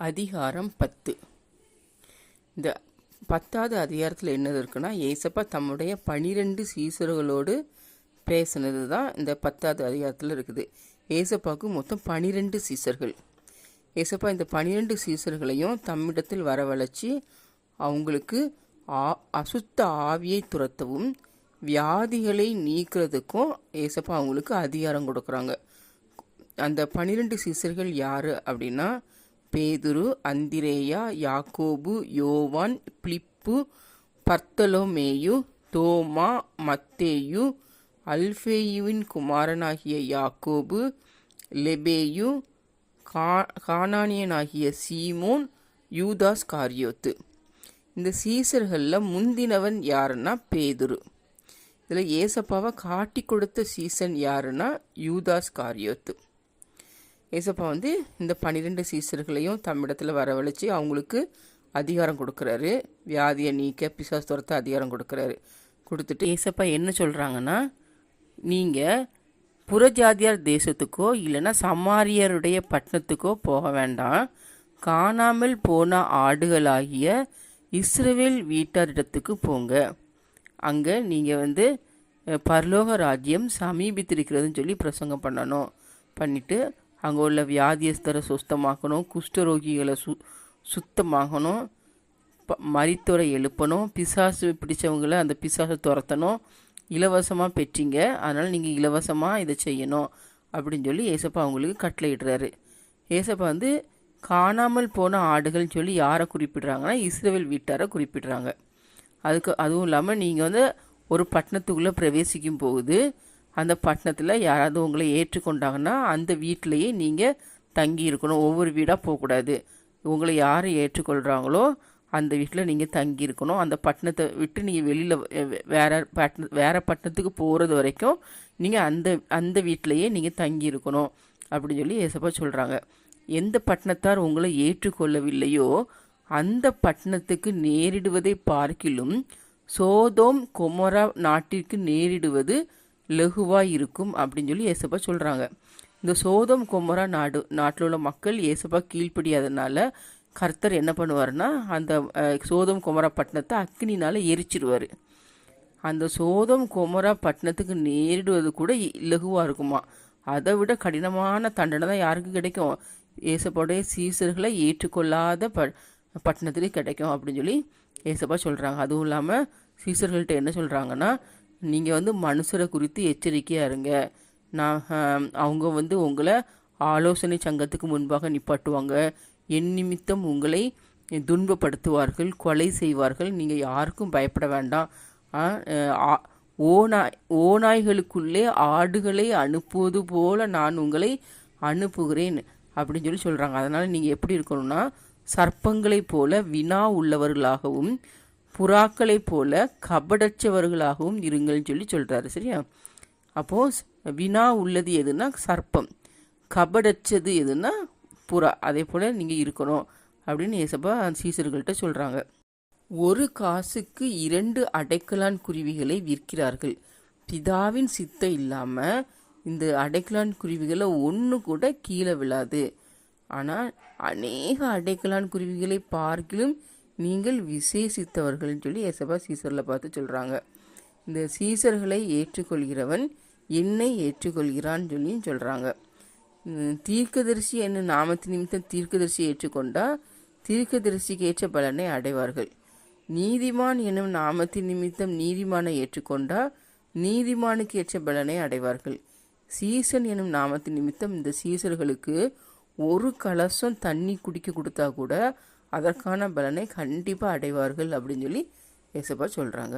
அதிகாரம் பத்து. இந்த பத்தாவது அதிகாரத்தில் என்னது இருக்குன்னா ஏசப்பா தம்முடைய பனிரெண்டு சீசர்களோடு பேசினது தான் இந்த பத்தாவது அதிகாரத்தில் இருக்குது. ஏசப்பாவுக்கு மொத்தம் பனிரெண்டு சீசர்கள். ஏசப்பா இந்த பனிரெண்டு சீசர்களையும் தம்மிடத்தில் வரவழைச்சி அவங்களுக்கு ஆ அசுத்த ஆவியை துரத்தவும் வியாதிகளை நீக்கிறதுக்கும் ஏசப்பா அவங்களுக்கு அதிகாரம் கொடுக்குறாங்க. அந்த பனிரெண்டு சீசர்கள் யார் அப்படின்னா பேதுரு அந்திரேயா யாக்கோபு யோவான் பிலிப்பு பர்த்தலோமேயு தோமா மத்தேயு அல்ஃபேயுவின் குமாரனாகிய யாக்கோபு லெபேயு கா கானானியனாகிய சீமோன் யூதாஸ் காரியோத்து. இந்த சீசர்களில் முந்தினவன் யாருன்னா பேதுரு. இதில் ஏசப்பாவை காட்டி கொடுத்த சீசன் யாருன்னா யூதாஸ் காரியோத்து. ஏசப்பா வந்து இந்த பன்னிரெண்டு சீசர்களையும் தம்மிடத்தில் வரவழைச்சி அவங்களுக்கு அதிகாரம் கொடுக்குறாரு. வியாதியை நீக்க பிசாஸ் துரத்த அதிகாரம் கொடுக்குறாரு. கொடுத்துட்டு ஏசப்பா என்ன சொல்கிறாங்கன்னா நீங்கள் புறஜாதியார் தேசத்துக்கோ இல்லைன்னா சமாரியருடைய பட்டணத்துக்கோ போக வேண்டாம். காணாமல் போன ஆடுகளாகிய இஸ்ரேல் வீட்டாரிடத்துக்கு போங்க. அங்கே நீங்கள் வந்து பரலோக ராஜ்யம் சமீபித்திருக்கிறதுன்னு சொல்லி பிரசங்கம் பண்ணணும். பண்ணிவிட்டு அங்கே உள்ள வியாதியஸ்தரை சுத்தமாக்கணும் குஷ்டரோகிகளை சு சுத்தமாகணும் ப மரித்தோரை எழுப்பணும் பிசாசு பிடிச்சவங்களை அந்த பிசாசை துரத்தணும் இலவசமாக பெற்றீங்க அதனால் நீங்கள் இலவசமாக இதை செய்யணும் அப்படின்னு சொல்லி ஏசப்பா அவங்களுக்கு கட்டளையிடுறாரு. ஏசப்பா வந்து காணாமல் போன ஆடுகள்னு சொல்லி யாரை குறிப்பிடுறாங்கன்னா இஸ்ரேல் வீட்டாரை குறிப்பிடுறாங்க. அதுக்கு அதுவும் இல்லாமல் நீங்கள் வந்து ஒரு பட்டணத்துக்குள்ளே பிரவேசிக்கும் போகுது அந்த பட்டணத்தில் யாராவது உங்களை ஏற்றுக்கொண்டாங்கன்னா அந்த வீட்டிலையே நீங்கள் தங்கி இருக்கணும். ஒவ்வொரு வீடாக போகக்கூடாது. உங்களை யார் ஏற்றுக்கொள்கிறாங்களோ அந்த வீட்டில் நீங்கள் தங்கி இருக்கணும். அந்த பட்டணத்தை விட்டு நீங்கள் வெளியில் வேற பட்டண வேறு பட்டணத்துக்கு போகிறது வரைக்கும் நீங்கள் அந்த அந்த வீட்டிலையே நீங்கள் தங்கி இருக்கணும் அப்படின்னு சொல்லி ஏசப்பா சொல்கிறாங்க எந்த பட்டணத்தார் உங்களை ஏற்றுக்கொள்ளவில்லையோ அந்த பட்டணத்துக்கு நேரிடுவதை பார்க்கிலும் சோதோம் கொமரா நாட்டிற்கு நேரிடுவது லகுவாக இருக்கும் அப்படின்னு சொல்லி ஏசப்பா சொல்கிறாங்க இந்த சோதம் குமரா நாடு நாட்டில் உள்ள மக்கள் ஏசப்பா கீழ்ப்படியாதனால கர்த்தர் என்ன பண்ணுவார்னா அந்த சோதம் குமரா பட்டணத்தை அக்னினால் எரிச்சிடுவார் அந்த சோதம் குமரா பட்டணத்துக்கு நேரிடுவது கூட லகுவாக இருக்குமா? அதை விட கடினமான தண்டனை தான் யாருக்கு கிடைக்கும்? ஏசப்பாடைய சீசர்களை ஏற்றுக்கொள்ளாத ப பட்டணத்துலேயும் கிடைக்கும் அப்படின்னு சொல்லி ஏசப்பா சொல்கிறாங்க அதுவும் இல்லாமல் சீசர்கள்ட்ட என்ன சொல்கிறாங்கன்னா நீங்கள் வந்து மனுஷரை குறித்து எச்சரிக்கையாக இருங்க. நான் அவங்க வந்து உங்களை ஆலோசனை சங்கத்துக்கு முன்பாக நிப்பாட்டுவாங்க. என் நிமித்தம் உங்களை துன்பப்படுத்துவார்கள் கொலை செய்வார்கள். நீங்கள் யாருக்கும் பயப்பட வேண்டாம். ஓநாய் ஓநாய்களுக்குள்ளே ஆடுகளை அனுப்புவது போல நான் உங்களை அனுப்புகிறேன் அப்படின்னு சொல்லி சொல்கிறாங்க அதனால் நீங்கள் எப்படி இருக்கணும்னா சர்ப்பங்களைப் போல வினா உள்ளவர்களாகவும் புறாக்களைப் போல கபடச்சவர்களாகவும் இருங்கள்னு சொல்லி சொல்கிறாரு சரியா? அப்போது வினா உள்ளது எதுனா சர்ப்பம் கபடச்சது எதுனா புறா அதே போல் நீங்கள் இருக்கணும் அப்படின்னு ஏசப்பா சீசர்கள்ட்ட சொல்கிறாங்க ஒரு காசுக்கு இரண்டு அடைக்கலான் குருவிகளை விற்கிறார்கள். பிதாவின் சித்தை இல்லாமல் இந்த அடைக்கலான் குருவிகளை ஒன்று கூட கீழே விழாது. ஆனால் அநேக அடைக்கலான் குருவிகளை பார்க்கிலும் நீங்கள் விசேஷித்தவர்கள்னு சொல்லி எசபா சீசரில் பார்த்து சொல்கிறாங்க இந்த சீசர்களை ஏற்றுக்கொள்கிறவன் என்னை ஏற்றுக்கொள்கிறான்னு சொல்லியும் சொல்கிறாங்க தீர்க்கதரிசி என்ன நாமத்து நிமித்தம் தீர்க்கதரிசி ஏற்றுக்கொண்டால் தீர்க்கதரிசிக்கு ஏற்ற பலனை அடைவார்கள். நீதிமான் என்னும் நாமத்தின் நிமித்தம் நீதிமானை ஏற்றுக்கொண்டால் நீதிமானுக்கு ஏற்ற பலனை அடைவார்கள். சீசன் எனும் நாமத்தின் நிமித்தம் இந்த சீசர்களுக்கு ஒரு கலசம் தண்ணி குடிக்க கொடுத்தா கூட அதற்கான பலனை கண்டிப்பாக அடைவார்கள் அப்படின்னு சொல்லி ஏசப்பா சொல்கிறாங்க